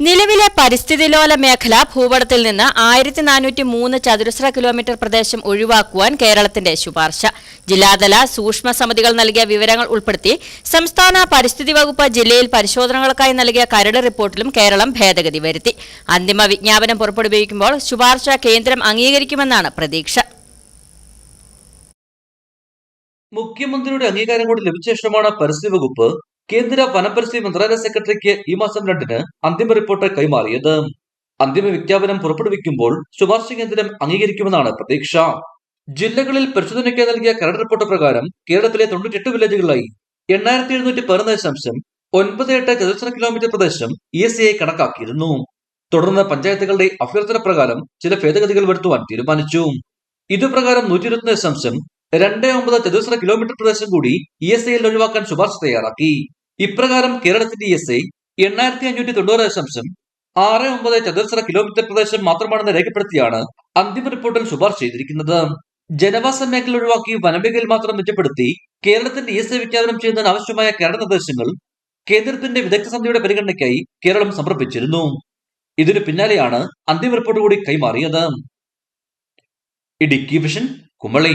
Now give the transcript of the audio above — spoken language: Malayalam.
നിലവിലെ പരിസ്ഥിതിലോല മേഖല ഭൂപടത്തിൽ നിന്ന് ആയിരത്തി നാനൂറ്റി മൂന്ന് ചതുരശ്ര കിലോമീറ്റർ പ്രദേശം ഒഴിവാക്കുവാൻ കേരളത്തിന്റെ ശുപാർശ. ജില്ലാതല സൂക്ഷ്മ സമിതികൾ നൽകിയ വിവരങ്ങൾ ഉൾപ്പെടുത്തി സംസ്ഥാന പരിസ്ഥിതി വകുപ്പ് ജില്ലയിൽ പരിശോധനകൾക്കായി നൽകിയ കരട് റിപ്പോർട്ടിലും കേരളം ഭേദഗതി വരുത്തി. അന്തിമ വിജ്ഞാപനം പുറപ്പെടുവിക്കുമ്പോൾ ശുപാർശ കേന്ദ്രം അംഗീകരിക്കുമെന്നാണ് പ്രതീക്ഷ. മുഖ്യമന്ത്രിയുടെ അംഗീകാരം കൂടി ലഭിച്ച ശേഷമാണ് പരിസ്ഥിതി വകുപ്പ്. കേന്ദ്ര വനപരിസ്ഥിതി മന്ത്രാലയ സെക്രട്ടറിക്ക് ഈ മാസം രണ്ടിന് അന്തിമ റിപ്പോർട്ട് കൈമാറിയത്. അന്തിമ വിജ്ഞാപനം പുറപ്പെടുവിക്കുമ്പോൾ ശുപാർശ കേന്ദ്രം അംഗീകരിക്കുമെന്നാണ് പ്രതീക്ഷ. ജില്ലകളിൽ പരിശോധനയ്ക്ക് നൽകിയ കരട് റിപ്പോർട്ട് പ്രകാരം കേരളത്തിലെ തൊണ്ണൂറ്റെട്ട് വില്ലേജുകളിലായി എണ്ണായിരത്തി എഴുന്നൂറ്റി പതിനൊന്ന് ദശാംശം ഒൻപത് എട്ട് ചതുരശ്ര കിലോമീറ്റർ പ്രദേശം ഇ എസ് സിയെ കണക്കാക്കിയിരുന്നു. തുടർന്ന് പഞ്ചായത്തുകളുടെ അഭ്യർത്ഥന പ്രകാരം ചില ഭേദഗതികൾ വരുത്തുവാൻ തീരുമാനിച്ചു. ഇതുപ്രകാരം നൂറ്റി ഇരുപത്തി ദശാംശം രണ്ട് ഒമ്പത് ചതുരശ്ര കിലോമീറ്റർ പ്രദേശം കൂടി ഇ എസ് ഐയിൽ ഒഴിവാക്കാൻ ശുപാർശ തയ്യാറാക്കി. ഇപ്രകാരം കേരളത്തിന്റെ എസ് ഐ എണ്ണായിരത്തി അഞ്ഞൂറ്റി തൊണ്ണൂറ് ദശാംശം ആറ് ഒമ്പത് ചതുരശ്ര കിലോമീറ്റർ പ്രദേശം മാത്രമാണെന്ന് രേഖപ്പെടുത്തിയാണ് അന്തിമ റിപ്പോർട്ടിൽ ശുപാർശ ചെയ്തിരിക്കുന്നത്. ജനവാസ മേഖല ഒഴിവാക്കി വനമേഖലയിൽ മാത്രം മെച്ചപ്പെടുത്തി കേരളത്തിന്റെ എസ് ഐ വിജ്ഞാപനം ചെയ്യുന്നതിന് ആവശ്യമായ കേരള നിർദ്ദേശങ്ങൾ കേന്ദ്രത്തിന്റെ വിദഗ്ധ സമിതിയുടെ പരിഗണനയ്ക്കായി കേരളം സമർപ്പിച്ചിരുന്നു. ഇതിനു പിന്നാലെയാണ് അന്തിമ റിപ്പോർട്ട് കൂടി കൈമാറിയത്. ഇടുക്കി വിഷൻ കുമളി.